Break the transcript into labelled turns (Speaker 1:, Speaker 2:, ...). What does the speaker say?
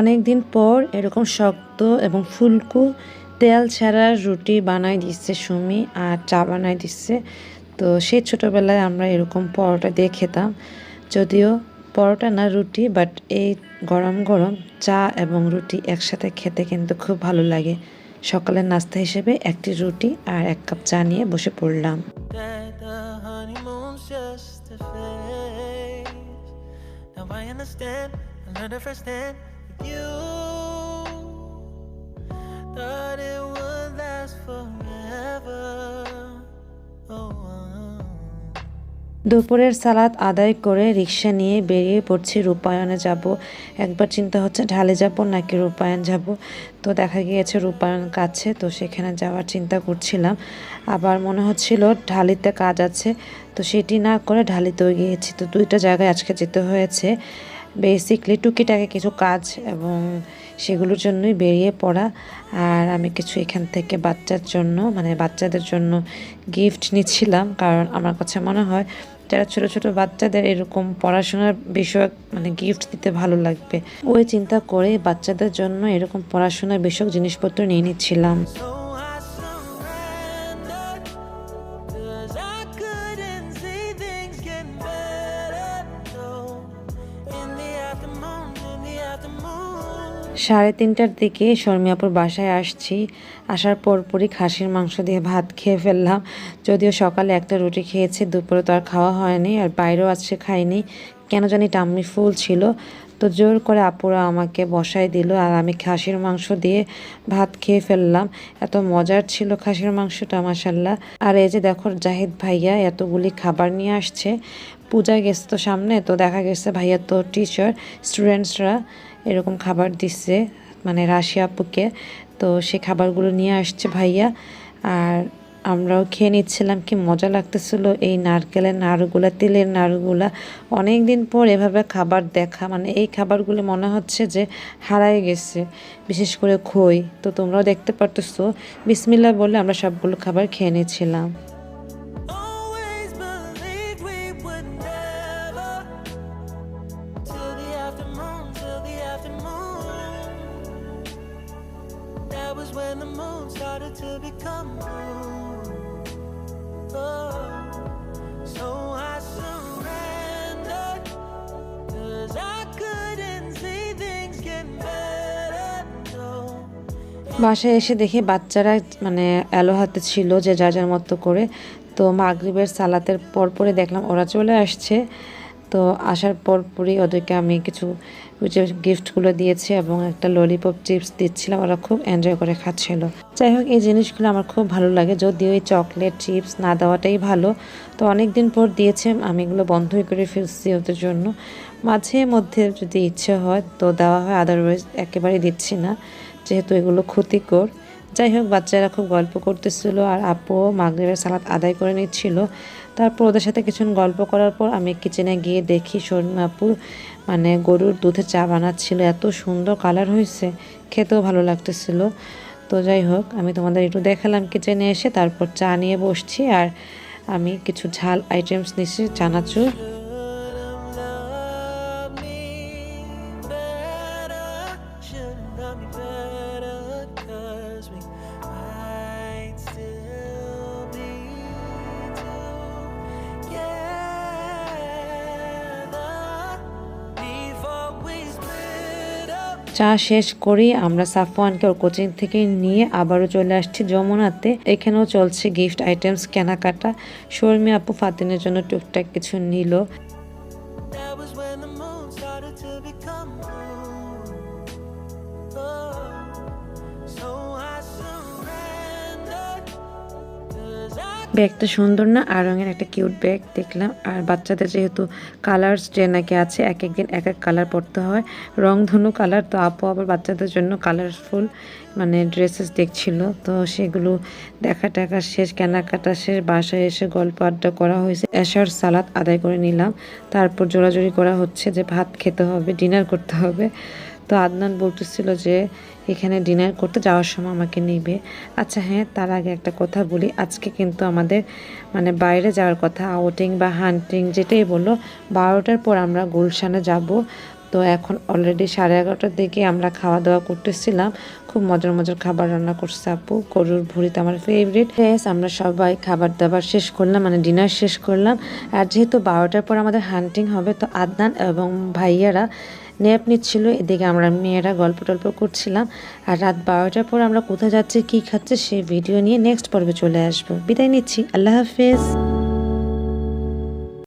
Speaker 1: অনেক দিন পর এরকম শক্ত এবং ফুলকু তেল ছাড়া রুটি বানাই দিচ্ছে সুমি আর চা বানাই দিচ্ছে। তো সেই ছোটোবেলায় আমরা এরকম পরোটা দিয়ে খেতাম। যদিও পরোটা না রুটি বাট এই গরম গরম চা এবং রুটি একসাথে খেতে কিন্তু খুব ভালো লাগে। সকালের নাস্তা হিসেবে একটি রুটি আর এক কাপ চা নিয়ে বসে পড়লাম।
Speaker 2: I understand, you. Thought it would last forever. Oh, oh.
Speaker 1: দুপুরের সালাদ আদায় করে রিক্সা নিয়ে বেরিয়ে পড়ছি রূপায়ণে যাব একবার চিন্তা হচ্ছে ঢালে যাব নাকি রূপায়ণ যাব তো দেখা গিয়েছে রূপায়ণ কাছে তো সেখানে যাওয়ার চিন্তা করছিলাম আবার মনে হচ্ছিল ঢালিতে কাজ আছে তো সেটি না করে ঢালিতেও গিয়েছি তো দুইটা জায়গায় আজকে যেতে হয়েছে বেসিকলি টুকিটাকে কিছু কাজ এবং সেগুলোর জন্যই বেরিয়ে পড়া। আর আমি কিছু এখান থেকে বাচ্চার জন্য মানে বাচ্চাদের জন্য গিফট নিচ্ছিলাম, কারণ আমার কাছে মনে হয় যারা ছোট ছোট বাচ্চাদের এরকম পড়াশোনার বিষয়ক মানে গিফট দিতে ভালো লাগবে। ওই চিন্তা করে বাচ্চাদের জন্য এরকম পড়াশোনার বিষয়ক জিনিসপত্র নিয়ে নিচ্ছিলাম। সাড়ে তিনটার দিকে শর্মিয়াপুর বাসায় আসছি। আসার পরপরই খাসির মাংস দিয়ে ভাত খেয়ে ফেললাম। যদিও সকালে একটা রুটি খেয়েছি, দুপুরে তো আর খাওয়া হয়নি, আর বাইরেও আজকে খাইনি। কেন জানি টাম্মি ফুল ছিল। তো জোর করে আপুরা আমাকে বসাই দিল, আর আমি খাসির মাংস দিয়ে ভাত খেয়ে ফেললাম। এত মজার ছিল খাসির মাংসটা মাসাল্লাহ আর এই যে দেখো, জাহিদ ভাইয়া এতগুলি খাবার নিয়ে আসছে। পূজা গেছে তো সামনে, তো দেখা গেছে ভাইয়া তো টিচার স্টুডেন্টসরা এরকম খাবার দিচ্ছে মানে রাশি আপুকে। তো সে খাবারগুলো নিয়ে আসছে ভাইয়া। আর আমরাও খেয়ে নিচ্ছিলাম, কি মজা লাগতেছিল। এই নারকেলের নাড়ুগুলা, তিলের নাড়ুগুলা। অনেক দিন পর এভাবে খাবার দেখা মানে এই খাবারগুলো মনে হচ্ছে যে হারাই গেছে, বিশেষ করে খই। তো তোমরাও দেখতে পারতেছো। বিসমিল্লা বলে আমরা সবগুলো খাবার খেয়ে নিচ্ছিলাম।
Speaker 2: Was when the moon started to become blue. Oh, so I surrendered. Cause I couldn't see things getting better. No.
Speaker 1: বাসায় এসে দেখি বাচ্চারা মানে এলো হাতে ছিল যে যার যার মতো করে তো মাগরিবের সালাতের পরপরই দেখলাম ওরা চলে আসছে তো আসার পর পরই ওদেরকে আমি কিছু যে গিফটগুলো দিয়েছি এবং একটা ললিপপ চিপস দিচ্ছিলাম। ওরা খুব এনজয় করে খাচ্ছিল। যাই হোক, এই জিনিসগুলো আমার খুব ভালো লাগে। যদিও এই চকলেট চিপস না দেওয়াটাই ভালো, তো অনেক দিন পর দিয়েছে। আমি এগুলো বন্ধই করে ফেলছি ওদের জন্য। মাঝে মধ্যে যদি ইচ্ছে হয় তো দেওয়া হয় আদারওয়াইজ একেবারেই দিচ্ছি না। যেহেতু এগুলো ক্ষতিকর। যাই হোক, বাচ্চারা খুব গল্প করতেছিল আর আপু মাগরিবের সালাদ আদায় করে নিচ্ছিল। তারপর ওদের সাথে কিছুক্ষণ গল্প করার পর আমি কিচেনে গিয়ে দেখি আপু মানে গরুর দুধে চা বানাচ্ছিল, এত সুন্দর কালার হয়েছে, খেতেও ভালো লাগতেছিল। তো যাই হোক, আমি তোমাদের একটু দেখালাম কিচেনে এসে, তারপর চা নিয়ে বসছি আর আমি কিছু ঝাল আইটেমস নিচ্ছি, চানাচুর। চা শেষ করেই আমরা সাফওয়ানকে ওর কোচিং থেকে নিয়ে আবারও চলে আসছি যমুনাতে। এখানেও চলছে গিফট আইটেমস, কেনাকাটা। শর্মি আপু ফাতিনের জন্য টুকটাক কিছু নিল।
Speaker 2: That was when the moon started to become blue.
Speaker 1: ব্যাগটা সুন্দর না, আর রঙের একটা কিউট ব্যাগ দেখলাম। আর বাচ্চাদের যেহেতু কালার্স যে নাকি আছে, এক একদিন এক এক কালার পরতে হয়। রং ধনু কালার তো আপু আবার বাচ্চাদের জন্য কালারফুল মানে ড্রেসেস দেখছিল, তো সেগুলো দেখা টাকা শেষ, কেনাকাটা শেষ, বাসায় এসে গল্প আড্ডা করা হয়েছে। এসার সালাদ আদায় করে নিলাম। তারপর জোরাজোরি করা হচ্ছে যে ভাত খেতে হবে ডিনার করতে হবে। তো আদনান বলতেছিল যে, এখানে ডিনার করতে যাওয়ার সময় আমাকে নিবে। আচ্ছা হ্যাঁ তার আগে একটা কথা বলি। আজকে কিন্তু আমাদের মানে বাইরে যাওয়ার কথা আউটিং বা হান্টিং যেটাই বলল বারোটার পর আমরা গুলশানে যাব। তো এখন অলরেডি সাড়ে এগারোটার দিকে আমরা খাওয়া দাওয়া করতেছিলাম। খুব মজার মজার খাবার রান্না করছে আপু। গরুর ভুড়িতে আমার ফেভারিট আমরা সবাই খাবার দাবার শেষ করলাম মানে ডিনার শেষ করলাম। আর যেহেতু বারোটার পর আমাদের হান্টিং হবে, তো আদনান এবং ভাইয়ারা নেপ নিচ্ছিল। এদিকে আমরা মেয়েরা গল্প টল্প করছিলাম। আর রাত বারোটার পর আমরা কোথায় যাচ্ছি, কী খাচ্ছে সেই ভিডিও নিয়ে নেক্সট পর্বে চলে আসব। বিদায় নিচ্ছি। আল্লাহ হাফিজ।